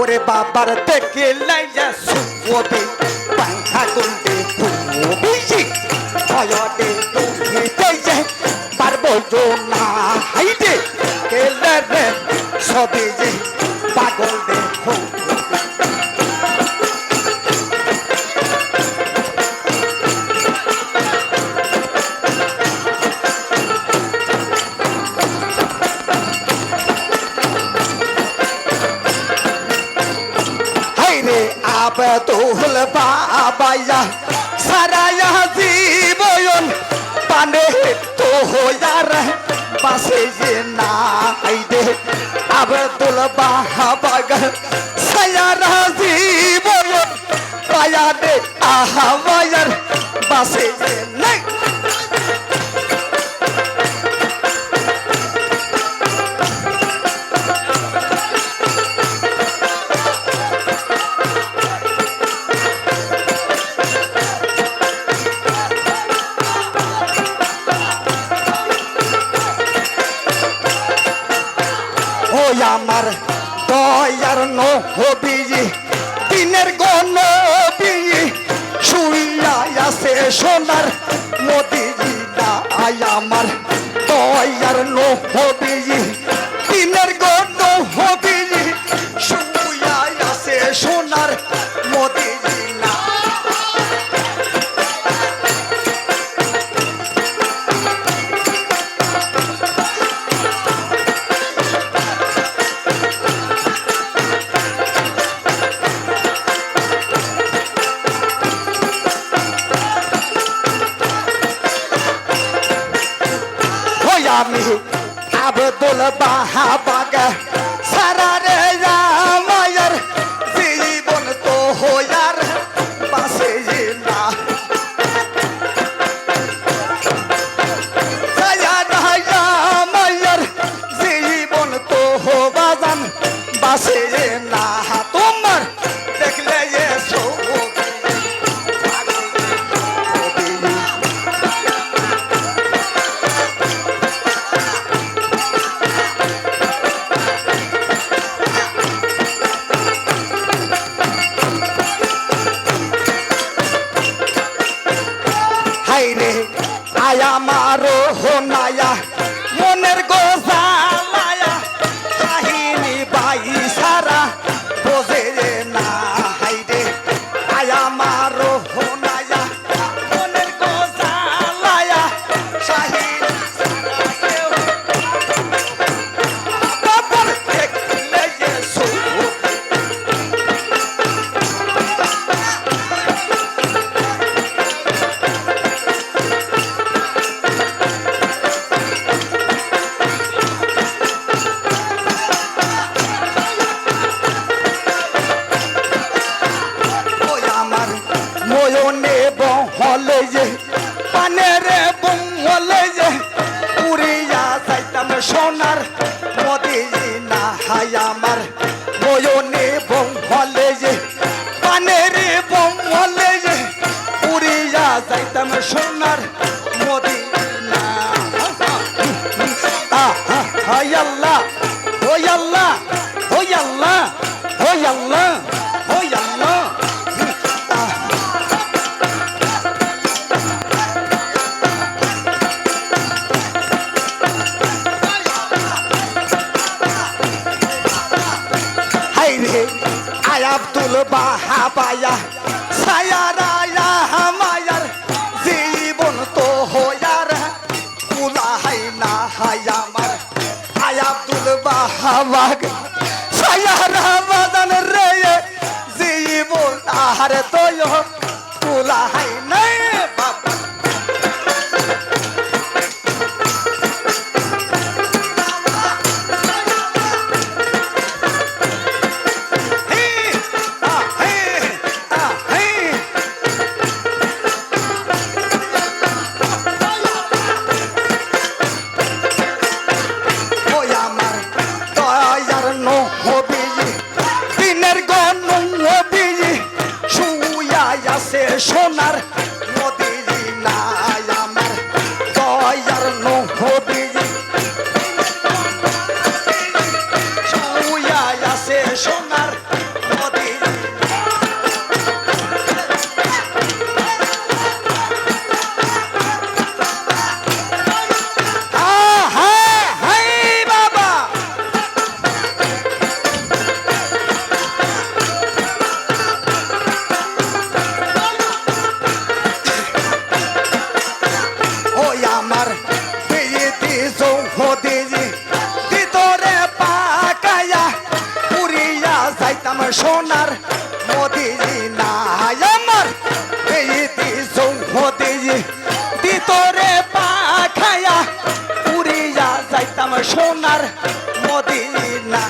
ওরে বাবার দেখে লাইয়া সুবি পাঙ্খা গুন্ডে ফুবিজি ভয়তে দেইছে পারব না হাইতে, কেলে রে সবে যে। আবদুল বাবাইয়া সারায়া জীবন পানে তো হইয়ার পাশে যে নাই দে। আবদুল বাবাগা সায়ারা জীবন পায়া দে আহাবায়ার পাশে যে নাই। আমার দয়ার নহবিজি দিনের গনবি শুইয়া আছে সোনার মোদিজি না আয় আমার দয়ার নহবিজি আমি আবদুল বাহাবাগা সারা রে আয়া সোনার মদিনা হাই আমার ময়নে বহলে যে পানের বহলে যে উড়িয়া যাইতাম সোনার মদিনা আল্লাহ। আব্দুল বাহাবায়া সায়ারায়া হামায়ার, জীবন তো হয়ার পুলা হাই না হাই আমার। আয় আব্দুল বাহাবাগ সোনার সোনার মদিনা আমার এই মোদিজি ভিতরে পাখায়া উড়িয়া যাইতাম সোনার মদিনা